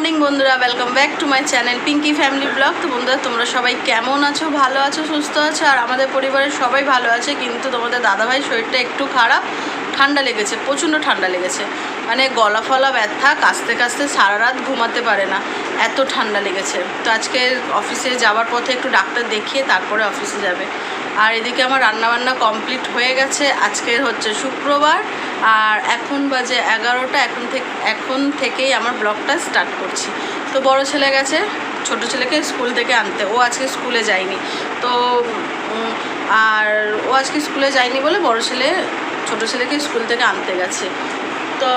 Morning বন্ধুরা welcome back to my channel Pinky family blog তো বন্ধুরা, তোমরা সবাই কেমন আছো? ভালো আছো? সুস্থ আছো? আর আমাদের পরিবারের সবাই ভালো আছে, কিন্তু তোমাদের দাদাভাই শরীরটা একটু খারাপ। ঠান্ডা লেগেছে, প্রচণ্ড ঠান্ডা লেগেছে। মানে গলা ফলা ব্যথা কাস্তে কাস্তে সারা রাত ঘুমাতে পারে না। এত ঠান্ডা লেগেছে। তো আজকে অফিসে যাওয়ার পথে একটু ডাক্তার দেখিয়ে তারপরে অফিসে যাবে। আর এদিকে আমার রান্নাবান্না কমপ্লিট হয়ে গেছে। আজকে হচ্ছে শুক্রবার আর এখন বাজে এগারোটা। এখন থেকে, এখন থেকেই আমার ব্লগটা স্টার্ট করছি। তো বড় ছেলে গেছে, ছোট ছেলেকে স্কুল থেকে আনতে। ও আজকে স্কুলে যায়নি। তো আর ও আজকে স্কুলে যায়নি বলে বড় ছেলে, ছোট ছেলেকে স্কুল থেকে আনতে গেছে। তো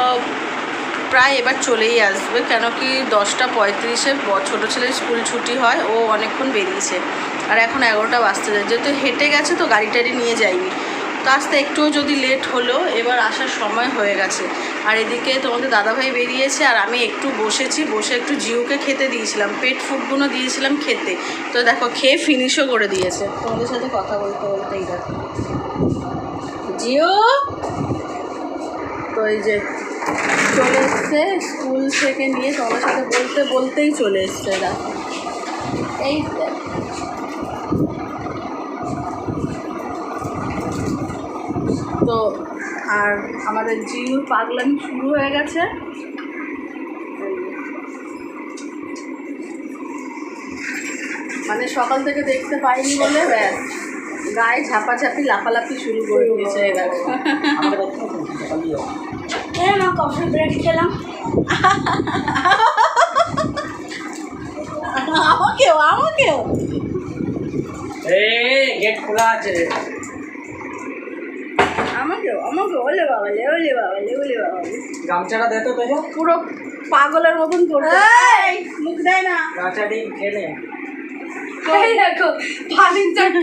প্রায় এবার চলেই আসবে, কেন কি দশটা পঁয়ত্রিশে ছোটো ছেলের স্কুল ছুটি হয়। ও অনেকক্ষণ বেরিয়েছে। আর এখন এগারোটা বাজতে যায়। যেহেতু হেঁটে গেছে তো গাড়ি টাড়ি নিয়ে যায়নি তো আসতে একটুও যদি লেট হলো, এবার আসার সময় হয়ে গেছে। আর এদিকে তোমাদের দাদাভাই বেরিয়েছে আর আমি একটু বসেছি, বসে একটু জিওকে খেতে দিয়েছিলাম, পেট ফুডগুলো দিয়েছিলাম খেতে। তো দেখো, খেয়ে ফিনিশও করে দিয়েছে। তোমাদের সাথে কথা বলতে বলতেই দেখো। জিও তো এই যে চলে এসছে, স্কুল থেকে নিয়ে তোমার সাথে বলতে বলতেই চলে এসছে, দেখো। এই দেখো। তো আর আমাদের জিউর পাগলামি শুরু হয়ে গেছে। মানে সকাল থেকে দেখতে পাইনি বলে ব্যাস গায়ে ঝাপাঝাপি লাফালাফি শুরু করে দিয়েছে না কফি ব্রেক খেলাম। আমাকেও আমাকেও। এই গেট খোলা আছে আমাকেও আমাকে ওলে বাবা লে ওলে বাবা লে ওলে বাবা। গামছাটা দে তো তোজো পুরো পাগলের মতন করছে এই, মুখ দেয় না। গামছাটি খেলে দেখো পালিং চাট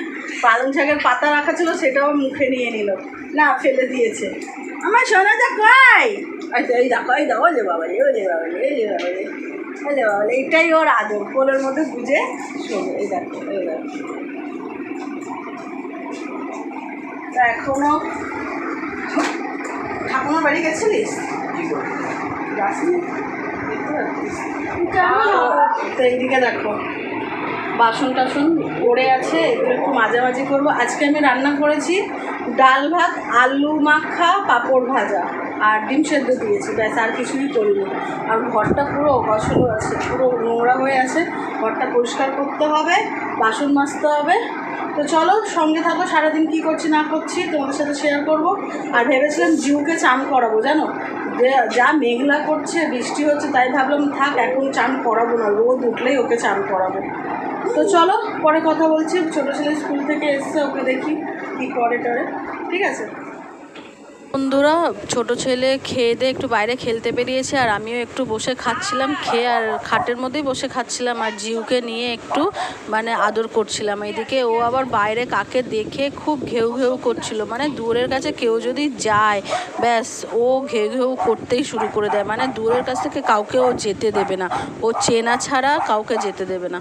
পালং শাকের পাতা রাখা ছিল সেটাও মুখে নিয়ে নিল। না ফেলে দিয়েছে। আমার সোনা দা কই? এই দেখো এই দেখো ওলে বাবা লে ওলে বাবা লে ওলে বাবা লে ওলে বাবা লে এটাই ওর আদর কোলের মধ্যে গুজে শোনো এই দেখো এই দেখো। তা এখনও ঠাকুমার বাড়ি গেছিলিস? তো এইদিকে দেখো বাসন টাসন পড়ে আছে এগুলো একটু মাঝামাঝি করব। আজকে আমি রান্না করেছি ডাল ভাত আলু মাখা পাঁপড় ভাজা। আর ডিম সেদ্ধ দিয়েছি, ব্যাস আর কিছুই করিনি। আর ঘরটা পুরো অগসল আছে, পুরো নোংরা হয়ে আছে। ঘরটা পরিষ্কার করতে হবে, বাসন মাজতে হবে। তো চলো, সঙ্গে থাকো, সারাদিন কী করছি না করছি তোমাদের সাথে শেয়ার করব। আর ভেবেছিলাম জিউকে চান করাবো, জানো? যা মেঘলা করছে, বৃষ্টি হচ্ছে, তাই ভাবলাম, থাক, এখন চান করাবো না, রোদ উঠলেই ওকে চান করাবো। তো চলো, পরে কথা বলছি, ছোটো ছেলে স্কুল থেকে এসছে, ওকে দেখি কী করে টরে। ঠিক আছে? বন্ধুরা, ছোট ছেলে খেয়ে দিয়ে একটু বাইরে খেলতে বেরিয়েছে আর আমিও একটু বসে খাচ্ছিলাম, খেয়ে আর খাটের মধ্যেই বসে খাচ্ছিলাম আর জিউকে নিয়ে একটু মানে আদর করছিলাম। এইদিকে ও আবার বাইরে কাকে দেখে খুব ঘেউ ঘেউ করছিল মানে দূরের কাছে কেউ যদি যায়, ব্যাস ও ঘেউ ঘেউ করতেই শুরু করে দেয়। মানে দূরের কাছ থেকে কাউকে ও যেতে দেবে না, ও চেনা ছাড়া কাউকে যেতে দেবে না।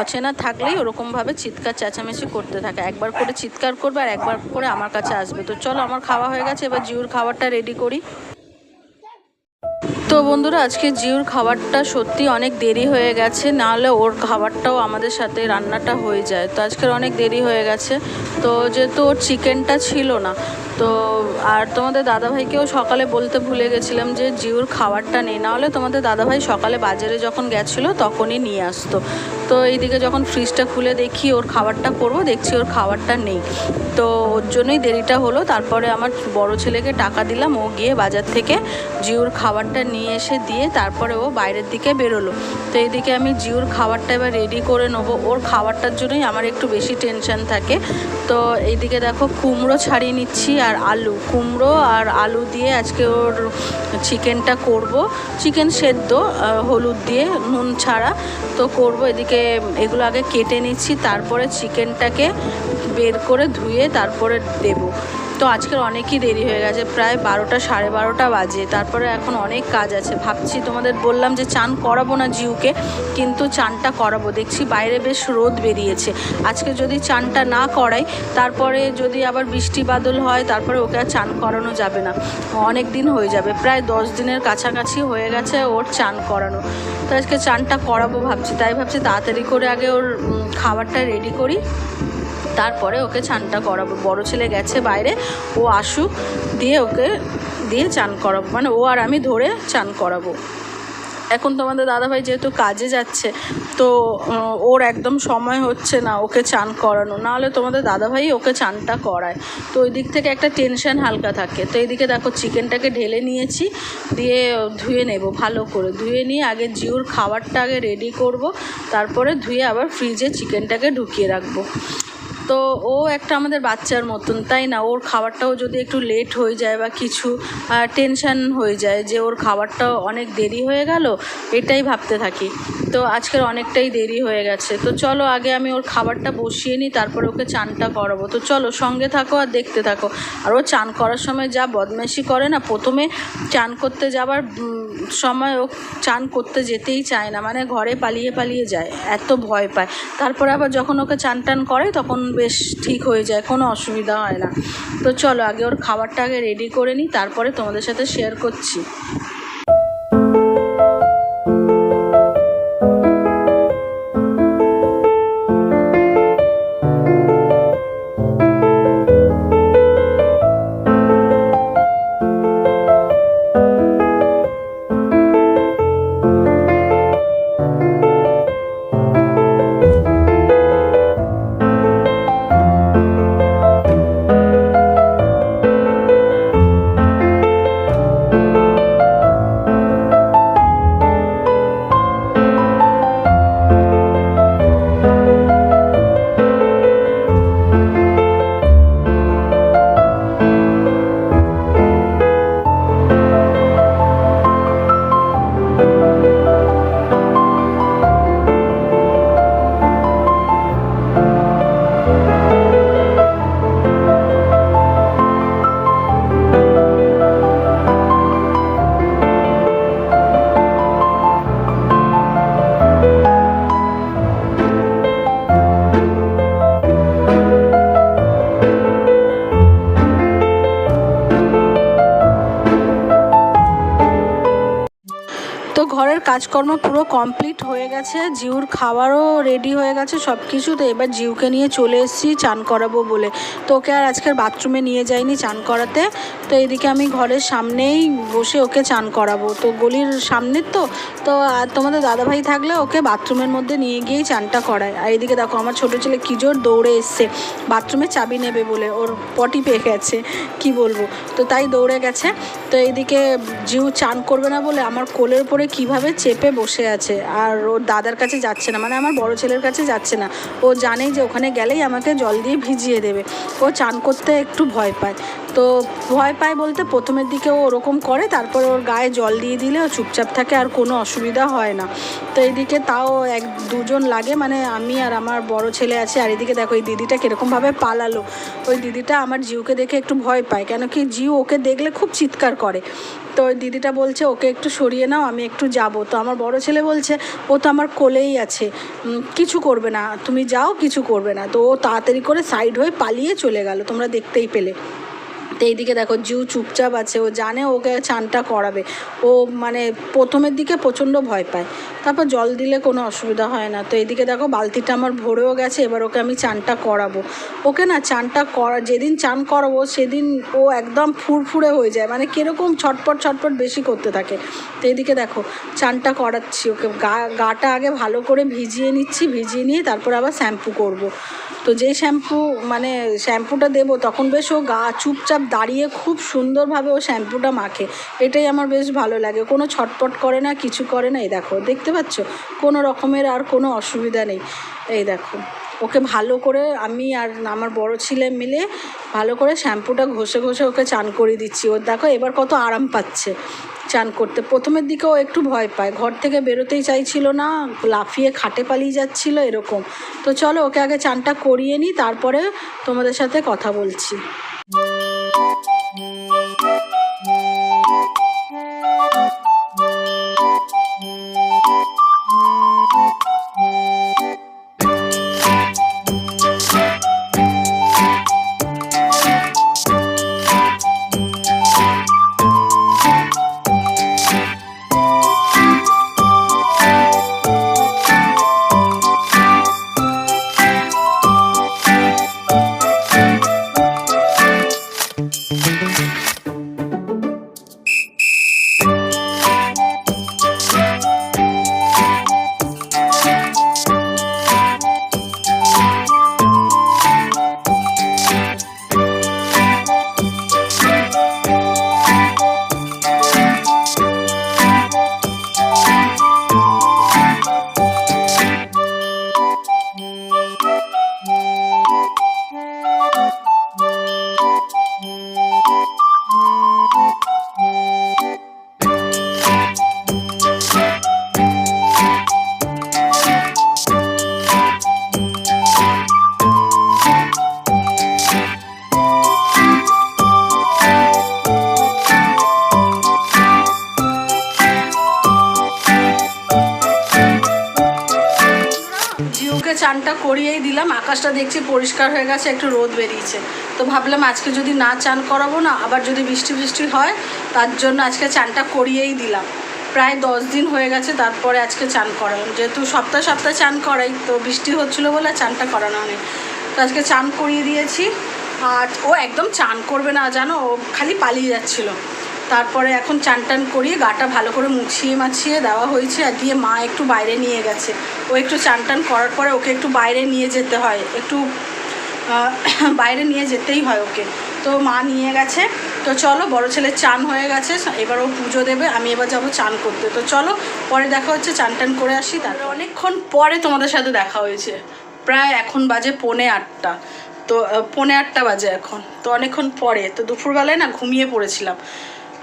অচেনা থাকলেই ওরকমভাবে চিৎকার চেঁচামেচি করতে থাকে। একবার করে চিৎকার করবে আর একবার করে আমার কাছে আসবে। তো চলো, আমার খাওয়া হয়ে গেছে, এবার জিউর খাবারটা রেডি করি। তো বন্ধুরা, আজকে জিউর খাবারটা সত্যি অনেক দেরি হয়ে গেছে নাহলে ওর খাবারটাও আমাদের সাথে রান্নাটা হয়ে যায়। তো আজকের অনেক দেরি হয়ে গেছে। তো যেহেতু ওর চিকেনটা ছিল না তো আর তোমাদের দাদাভাইকেও সকালে বলতে ভুলে গেছিলাম যে জিওর খাবারটা নেই। নাহলে তোমাদের দাদাভাই সকালে বাজারে যখন গেছিল তখনই নিয়ে আসতো। তো এইদিকে যখন ফ্রিজটা খুলে দেখি ওর খাবারটা করব, দেখছি ওর খাবারটা নেই। তো ওর জন্যই দেরিটা হলো। তারপরে আমার বড় ছেলেকে টাকা দিলাম, ও গিয়ে বাজার থেকে জিউর খাবারটা নিয়ে এসে দিয়ে তারপরে ও বাইরের দিকে বেরোলো। তো এইদিকে আমি জিওর খাবারটা এবার রেডি করে নেব। ওর খাবারটার জন্যই আমার একটু বেশি টেনশন থাকে। তো এইদিকে দেখো, কুমড়ো ছাড়িয়ে নিচ্ছি আর আলু, কুমড়ো আর আলু দিয়ে আজকে ওর চিকেনটা করব। চিকেন সেদ্ধ হলুদ দিয়ে, নুন ছাড়া তো করব। এদিকে এগুলো আগে কেটে নিচ্ছি, তারপরে চিকেনটাকে বের করে ধুয়ে তারপরে দেব। তো আজকের অনেকই দেরি হয়ে গেছে, প্রায় বারোটা, সাড়ে বারোটা বাজে। তারপরে এখন অনেক কাজ আছে। ভাবছি তোমাদের বললাম যে চান করাবো না জিউকে, কিন্তু চানটা করাবো। দেখছি বাইরে বেশ রোদ বেরিয়েছে। আজকে যদি চানটা না করাই, তারপরে যদি আবার বৃষ্টি বাদল হয়, তারপরে ওকে আর চান করানো যাবে না। অনেক দিন হয়ে যাবে, প্রায় দশ দিনের কাছাকাছি হয়ে গেছে ওর চান করানো। তো আজকে চানটা করাবো ভাবছি, তাই ভাবছি তাড়াতাড়ি করে আগে ওর খাবারটা রেডি করি। তারপরে ওকে চানটা করাবো। বড় ছেলে গেছে বাইরে, ও আসুক, দিয়ে ওকে, দিয়ে চান করাবো। মানে ও আর আমি ধরে চান করাবো। এখন তোমাদের দাদাভাই যেহেতু কাজে যাচ্ছে, তো ওর একদম সময় হচ্ছে না ওকে চান করানো। নাহলে তোমাদের দাদাভাই ওকে চানটা করায়। তো ওই দিক থেকে একটা টেনশন হালকা থাকে। তো এইদিকে দেখো চিকেনটাকে ঢেলে নিয়েছি, দিয়ে ধুয়ে নেব ভালো করে। ধুয়ে নিয়ে আগে জিওর খাবারটা আগে রেডি করব, তারপরে ধুয়ে আবার ফ্রিজে চিকেনটাকে ঢুকিয়ে রাখব। তো ও একটা আমাদের বাচ্চার মতন, তাই না? ওর খাবারটাও যদি একটু লেট হয়ে যায় বা কিছু টেনশন হয়ে যায় যে ওর খাবারটাও অনেক দেরি হয়ে গেল, এটাই ভাবতে থাকি। তো আজকের অনেকটাই দেরি হয়ে গেছে। তো চলো আগে আমি ওর খাবারটা বসিয়ে নিই, তারপরে ওকে চানটা করাবো। তো চলো সঙ্গে থাকো আর দেখতে থাকো। আর ও চান করার সময় যা বদমাইশি করে না, প্রথমে চান করতে যাবার সময় ও চান করতে যেতেই চায় না। মানে ঘরে পালিয়ে পালিয়ে যায়, এত ভয় পায়। তারপরে আবার যখন ওকে চান টান করে, তখন বেশ ঠিক হয়ে যায়, কোনো অসুবিধা হয় না। তো চলো আগে ওর খাবারটা আগে রেডি করে নিই, তারপরে তোমাদের সাথে শেয়ার করছি। তো ঘরের কাজকর্ম পুরো কমপ্লিট হয়ে গেছে, জিউর খাবারও রেডি হয়ে গেছে সব কিছু তো এবার জিউকে নিয়ে চলে এসেছি, চান করাবো বলে। তোকে আর আজকের বাথরুমে নিয়ে যাইনি চান করাতে। তো এদিকে আমি ঘরের সামনেই বসে ওকে চান করাবো। তো গলির সামনের তো তো আর তোমাদের দাদাভাই থাকলে ওকে বাথরুমের মধ্যে নিয়ে গিয়েই চানটা করায়। আর এদিকে দেখো, আমার ছোটো ছেলে কী জোর দৌড়ে এসছে। বাথরুমে চাবি নেবে বলে, ওর পটি পেয়ে গেছে, কি বলব? তো তাই দৌড়ে গেছে। তো এইদিকে জিউ চান করবে না বলে আমার কোলের উপরে কীভাবে চেপে বসে আছে, আর ওর দাদার কাছে যাচ্ছে না। মানে আমার বড় ছেলের কাছে যাচ্ছে না। ও জানে যে ওখানে গেলেই আমাকে জল দিয়ে ভিজিয়ে দেবে। ও চান করতে একটু ভয় পায়। তো ভয় পায় বলতে প্রথমের দিকে ও ওরকম করে, তারপর ওর গায়ে জল দিয়ে দিলে ও চুপচাপ থাকে আর কোনো অসুবিধা হয় না। তো এইদিকে তাও এক দুজন লাগে মানে আমি আর আমার বড় ছেলে আছে, আর এদিকে দেখো এই দিদিটা কীরকমভাবে পালালো। ওই দিদিটা আমার জিউকে দেখে একটু ভয় পায়, কেন কি জিউ ওকে দেখলে খুব চিৎকার করে। তো ওই দিদিটা বলছে, ওকে একটু সরিয়ে নাও, আমি একটু যাব। তো আমার বড় ছেলে বলছে, ও তো আমার কোলেই আছে কিছু করবে না, তুমি যাও, কিছু করবে না। তো ও তাড়াতাড়ি করে সাইড হয়ে পালিয়ে চলে গেল, তোমরা দেখতেই পেলে। তো এইদিকে দেখো, জিউ চুপচাপ আছে। ও জানে ওকে চানটা করাবে। ও মানে প্রথমের দিকে প্রচণ্ড ভয় পায়। তারপর জল দিলে কোনো অসুবিধা হয় না। তো এইদিকে দেখো, বালতিটা আমার ভরেও গেছে, এবার ওকে আমি চানটা করাবো। ওকে না চানটা করা, যেদিন চান করাবো, সেদিন ও একদম ফুরফুরে হয়ে যায়। মানে কীরকম ছটপট ছটপট বেশি করতে থাকে। তো এইদিকে দেখো, চানটা করাচ্ছি ওকে। গা, গাটা আগে ভালো করে ভিজিয়ে নিচ্ছি, ভিজিয়ে নিয়ে তারপর আবার শ্যাম্পু করব। তো যে শ্যাম্পু মানে শ্যাম্পুটা দেবো, তখন বেশ ও গা চুপচাপ দাঁড়িয়ে খুব সুন্দরভাবে ও শ্যাম্পুটা মাখে। এটাই আমার বেশ ভালো লাগে। কোনো ছটপট করে না, কিছু করে না। এই দেখো, দেখতে পাচ্ছ? কোনো রকমের আর কোনো অসুবিধা নেই। এই দেখো। ওকে ভালো করে আমি আর আমার বড় ছেলে মিলে ভালো করে শ্যাম্পুটা ঘষে ঘষে ওকে চান করিয়ে দিচ্ছি। ওর দেখো এবার কত আরাম পাচ্ছে চান করতে। প্রথমের দিকে ও একটু ভয় পায়। ঘর থেকে বেরোতেই চাইছিল না, লাফিয়ে খাটে পালিয়ে যাচ্ছিল এরকম। তো চলো ওকে আগে চানটা করিয়ে নিই, তারপরে তোমাদের সাথে কথা বলছি। করিয়েই দিলাম, আকাশটা দেখছি পরিষ্কার হয়ে গেছে, একটু রোদ বেরিয়েছে। তো ভাবলাম আজকে যদি না চান করাবো না, আবার যদি বৃষ্টি বৃষ্টি হয়, তার জন্য আজকে চানটা করিয়েই দিলাম। প্রায় দশ দিন হয়ে গেছে, তারপরে আজকে চান করালাম। যেহেতু সপ্তাহে সপ্তাহে চান করাই, তো বৃষ্টি হচ্ছিল বলে চানটা করানো হয়নি। তো আজকে চান করিয়ে দিয়েছি, আর ও একদম চান করবে না, জানো? ও খালি পালিয়ে যাচ্ছিল। তারপরে এখন চান টান করিয়ে গাটা ভালো করে মুছিয়ে মাছিয়ে দেওয়া হয়েছে আর দিয়ে মা একটু বাইরে নিয়ে গেছে। ও একটু চান টান করার পরে ওকে একটু বাইরে নিয়ে যেতে হয়, একটু বাইরে নিয়ে যেতেই হয় ওকে। তো মা নিয়ে গেছে, তো চলো বড় ছেলের চান হয়ে গেছে, এবার ও পুজো দেবে, আমি এবার যাব চান করতে। তো চলো, পরে দেখা হচ্ছে চান টান করে আসি, তারপর অনেকক্ষণ পরে তোমাদের সাথে দেখা হয়েছে। প্রায় এখন বাজে পৌনে আটটা। তো পৌনে আটটা বাজে এখন। তো অনেকক্ষণ পরে, তো দুপুরবেলায় না ঘুমিয়ে পড়েছিলাম।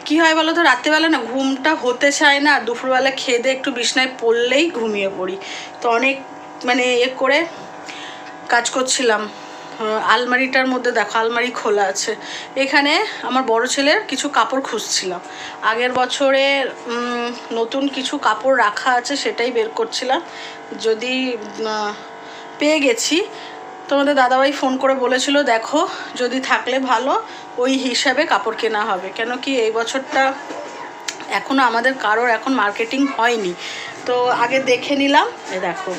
কি হয় বলো তো? রাত্রেবেলা না ঘুমটা হতে চায় না। দুপুরবেলা খেয়ে দিয়ে একটু বিছনায় পড়লেই ঘুমিয়ে পড়ি। তো অনেক মানে এ করে কাজ করছিলাম। আলমারিটার মধ্যে দেখো, আলমারি খোলা আছে। এখানে আমার বড় ছেলের কিছু কাপড় খুঁজছিলাম। আগের বছরে নতুন কিছু কাপড় রাখা আছে সেটাই বের করছিলাম। যদি পেয়ে গেছি তোমাদের দাদাভাই ফোন করে বলেছিল, দেখো, যদি থাকলে ভালো, ওই হিসাবে কাপড় কেনা হবে। কেন কি এই বছরটা এখনও আমাদের কারোর এখন মার্কেটিং হয়নি। তো আগে দেখে নিলাম এ দেখো।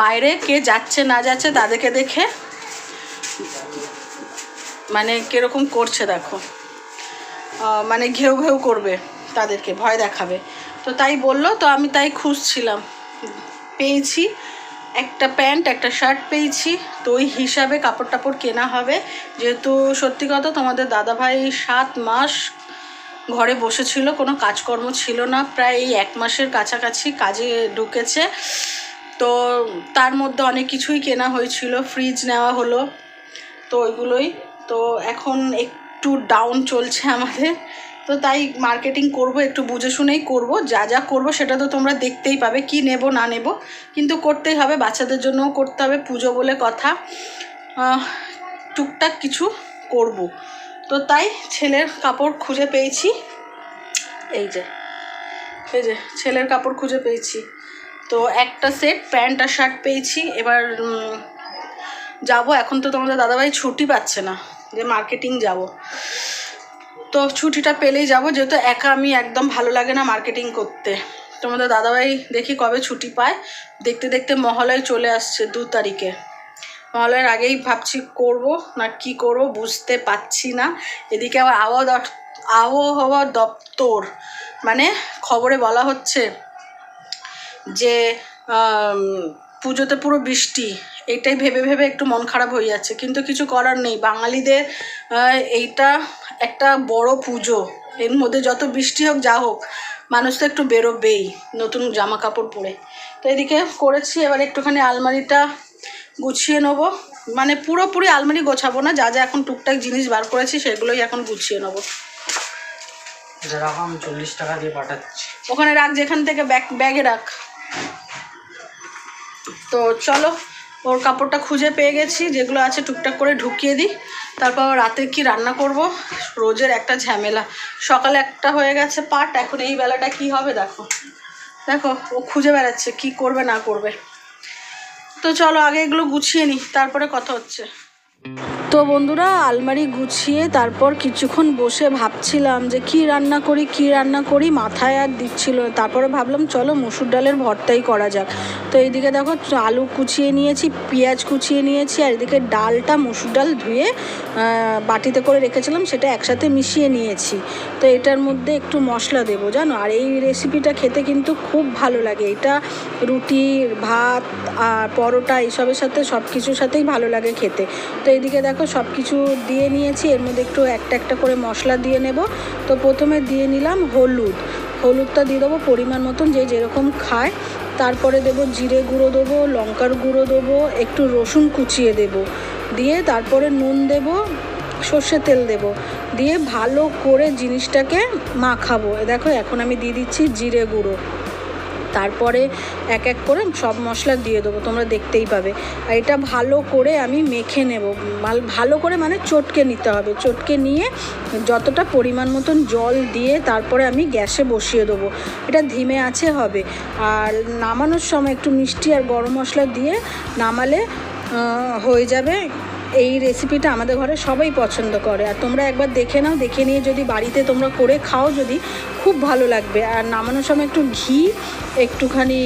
বাইরে কে যাচ্ছে, না যাচ্ছে, তাদেরকে দেখে মানে কীরকম করছে, দেখো। মানে ঘেউ ঘেউ করবে তাদেরকে, ভয় দেখাবে। তো তাই বলল, তো আমি তাই খুঁজছিলাম। পেয়েছি একটা প্যান্ট, একটা শার্ট পেয়েছি, তো ওই হিসাবে কাপড় টাপড় কেনা হবে। যেহেতু সত্যি কথা তোমাদের দাদাভাই সাত মাস ঘরে বসেছিল, কোনো কাজকর্ম ছিল না, প্রায় এই এক মাসের কাছাকাছি কাজে ঢুকেছে। তো তার মধ্যে অনেক কিছুই কেনা হয়েছিল, ফ্রিজ নেওয়া হলো, তো ওইগুলোই। তো এখন একটু ডাউন চলছে আমাদের। তো তাই মার্কেটিং করব, একটু বুঝে শুনেই করব। যা যা করব সেটা তো তোমরা দেখতেই পাবে, কি নেব, না নেব। কিন্তু করতেই হবে, বাচ্চাদের জন্যও করতে হবে, পুজো বলে কথা। টুকটাক কিছু করব। তো তাই ছেলের কাপড় খুঁজে পেয়েছি। এই যে এই যে, ছেলের কাপড় খুঁজে পেয়েছি। তো একটা সেট প্যান্ট আর শার্ট পেয়েছি। এবার যাব। এখন তো তোমাদের দাদাভাই ছুটি পাচ্ছে না, যে মার্কেটিং যাব। তো ছুটিটা পেলেই যাব, যেহেতু একা আমি একদম ভালো লাগে না মার্কেটিং করতে। তোমাদের দাদাভাই দেখি কবে ছুটি পায়। দেখতে দেখতে মহালয় চলে আসছে দু তারিখে। মহালয়ের আগেই ভাবছি করব, না কি করব বুঝতে পারছি না। এদিকে আবার আবহাওয়া আবহাওয়া দপ্তর মানে খবরে বলা হচ্ছে যে পুজোতে পুরো বৃষ্টি। এটাই ভেবে ভেবে একটু মন খারাপ হয়ে যাচ্ছে। কিন্তু কিছু করার নেই। বাঙালিদের এইটা একটা বড় পুজো। এর মধ্যে যত বৃষ্টি হোক যা হোক মানুষ তো একটু বেরোবেই নতুন জামা কাপড় পরে। তো এদিকে করেছি এবার একটুখানি আলমারিটা গুছিয়ে নেব। মানে পুরোপুরি আলমারি গোছাবো না যা যা এখন টুকটাক জিনিস বার করেছি সেগুলোই এখন গুছিয়ে নেব। যেরকম চল্লিশ টাকা দিয়ে পাঠাচ্ছি। ওখানে রাখ যেখান থেকে ব্যাগ ব্যাগে রাখ। তো চলো ওর কাপড়টা খুঁজে পেয়ে গেছি, যেগুলো আছে টুকটাক করে ঢুকিয়ে দিই। তারপর রাতে কি রান্না করব? রোজের একটা ঝামেলা। সকালে একটা হয়ে গেছে পাট, এখন এই বেলাটা কি হবে দেখো। দেখো, ও খুঁজে বেড়াচ্ছে কি করবে, না করবে। তো চলো আগে এগুলো গুছিয়ে নিই, তারপরে কথা হচ্ছে। তো বন্ধুরা আলমারি গুছিয়ে তারপর কিছুক্ষণ বসে ভাবছিলাম যে কি রান্না করি, কি রান্না করি, মাথায় আর দিচ্ছিল তারপরে ভাবলাম চলো মুসুর ডালের ভর্তাই করা যাক। তো এইদিকে দেখো আলু কুচিয়ে নিয়েছি, পেঁয়াজ কুচিয়ে নিয়েছি, আর এদিকে ডালটা মুসুর ডাল ধুয়ে বাটিতে করে রেখেছিলাম, সেটা একসাথে মিশিয়ে নিয়েছি। তো এটার মধ্যে একটু মশলা দেবো, জানো? আর এই রেসিপিটা খেতে কিন্তু খুব ভালো লাগে। এটা রুটি, ভাত আর পরোটা, এইসবের সাথে সব কিছুর সাথেই ভালো লাগে খেতে। তো এইদিকে দেখো সব কিছু দিয়ে নিয়েছি। এর মধ্যে একটু একটা একটা করে মশলা দিয়ে নেব। তো প্রথমে দিয়ে নিলাম হলুদ। হলুদটা দিয়ে দেবো পরিমাণ মতন, যে যেরকম খায়। তারপরে দেবো জিরে গুঁড়ো দেবো, লঙ্কার গুঁড়ো দেবো, একটু রসুন কুচিয়ে দেবো। দিয়ে তারপরে নুন দেবো, সর্ষের তেল দেবো। দিয়ে ভালো করে জিনিসটাকে মাখাবো। দেখো, এখন আমি দিয়ে দিচ্ছি জিরে গুঁড়ো। তারপরে এক এক করে সব মশলা দিয়ে দেবো, তোমরা দেখতেই পাবে। আর এটা ভালো করে আমি মেখে নেব। ভালো করে মানে চটকে নিতে হবে। চটকে নিয়ে যতটা পরিমাণ মতন জল দিয়ে তারপরে আমি গ্যাসে বসিয়ে দেবো। এটা ধিমে আছে হবে। আর নামানোর সময় একটু মিষ্টি আর গরম মশলা দিয়ে নামালে হয়ে যাবে এই রেসিপিটা আমাদের ঘরে সবাই পছন্দ করে। আর তোমরা একবার দেখে নাও, দেখে নিয়ে যদি বাড়িতে তোমরা করে খাও যদি, খুব ভালো লাগবে। আর নামানোর সময় একটু ঘি, একটুখানি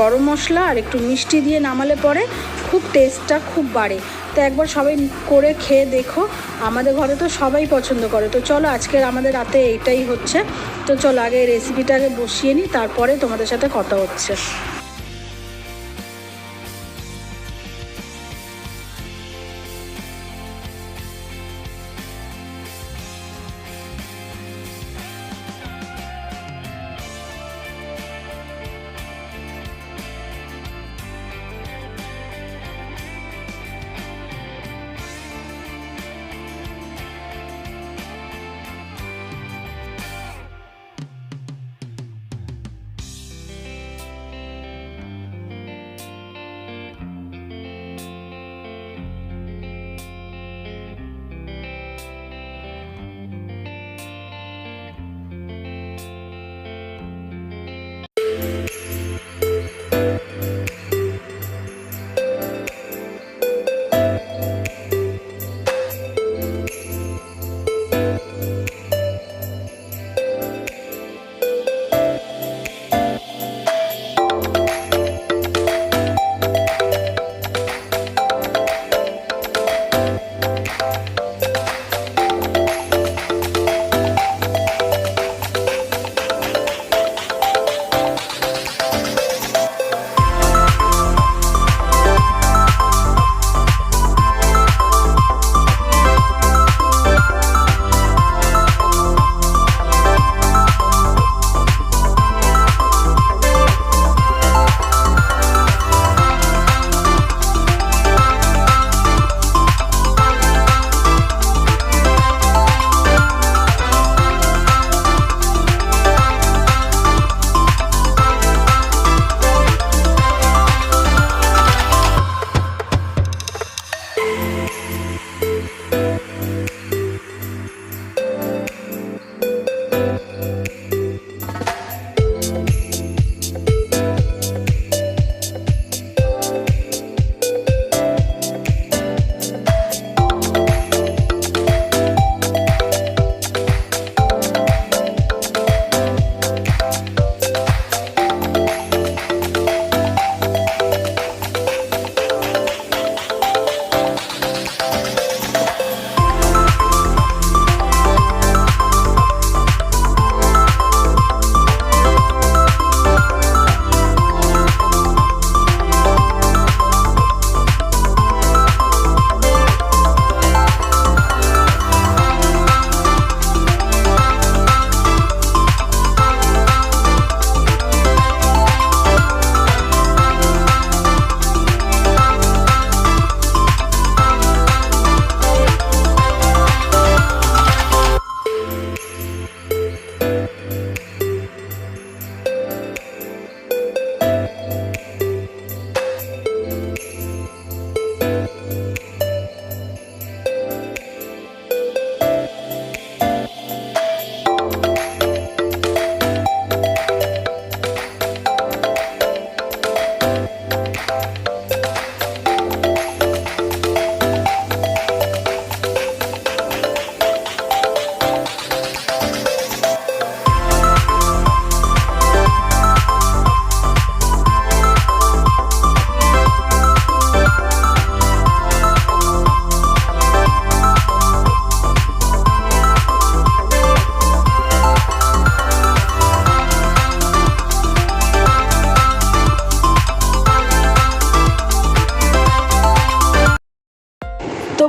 গরম মশলা আর একটু মিষ্টি দিয়ে নামালে পরে খুব টেস্টটা খুব বাড়ে। তো একবার সবাই করে খেয়ে দেখো। আমাদের ঘরে তো সবাই পছন্দ করে। তো চলো আজকের আমাদের রাতে এইটাই হচ্ছে। তো চলো আগে এই রেসিপিটাকে বসিয়ে নিই, তারপরে তোমাদের সাথে কথা হচ্ছে।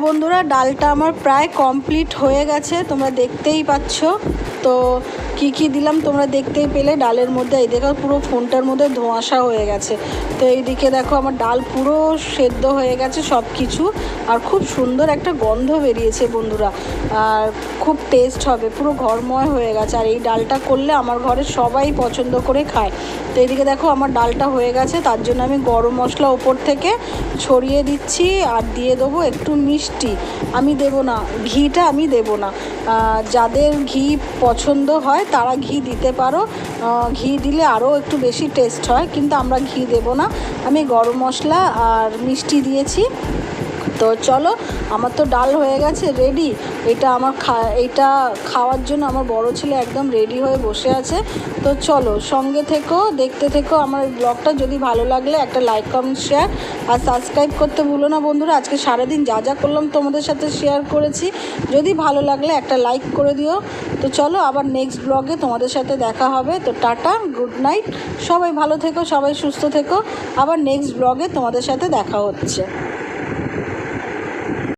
বন্ধুরা, ডালটা আমার প্রায় কমপ্লিট হয়ে গেছে, তোমরা দেখতেই পাচ্ছ। তো কি কি দিলাম তোমরা দেখতেই পেলে ডালের মধ্যে। এই দেখো পুরো ফোনটার মধ্যে ধোঁয়াশা হয়ে গেছে। তো এইদিকে দেখো আমার ডাল পুরো সেদ্ধ হয়ে গেছে সব কিছু আর খুব সুন্দর একটা গন্ধ বেরিয়েছে বন্ধুরা। আর খুব টেস্ট হবে, পুরো ঘরময় হয়ে গেছে। আর এই ডালটা করলে আমার ঘরে সবাই পছন্দ করে খায়। তো এইদিকে দেখো আমার ডালটা হয়ে গেছে, তার জন্য আমি গরম মশলা ওপর থেকে ছড়িয়ে দিচ্ছি আর দিয়ে দেবো একটু মিষ্টি। আমি দেব না, ঘিটা আমি দেব না। যাদের ঘি পছন্দ হয় তারা ঘি দিতে পারো। ঘি দিলে আরও একটু বেশি টেস্ট হয়, কিন্তু আমরা ঘি দেব না। আমি গরম মশলা আর মিষ্টি দিয়েছি। তো চলো, আমার তো ডাল হয়ে গেছে রেডি এটা আমার খা, এটা খাওয়ার জন্য আমার বড় ছেলে একদম রেডি হয়ে বসে আছে। তো চলো, সঙ্গে থেকো, দেখতে থেকো আমার ব্লগটা যদি ভালো লাগলে একটা লাইক কমেন্ট শেয়ার আর সাবস্ক্রাইব করতে ভুলো না বন্ধুরা। আজকে সারাদিন যা যা করলাম তোমাদের সাথে শেয়ার করেছি। যদি ভালো লাগলে একটা লাইক করে দিও। তো চলো, আবার নেক্সট ব্লগে তোমাদের সাথে দেখা হবে। তো টাটা গুড নাইট সবাই ভালো থেকো, সবাই সুস্থ থেকো। আবার নেক্সট ব্লগে তোমাদের সাথে দেখা হচ্ছে।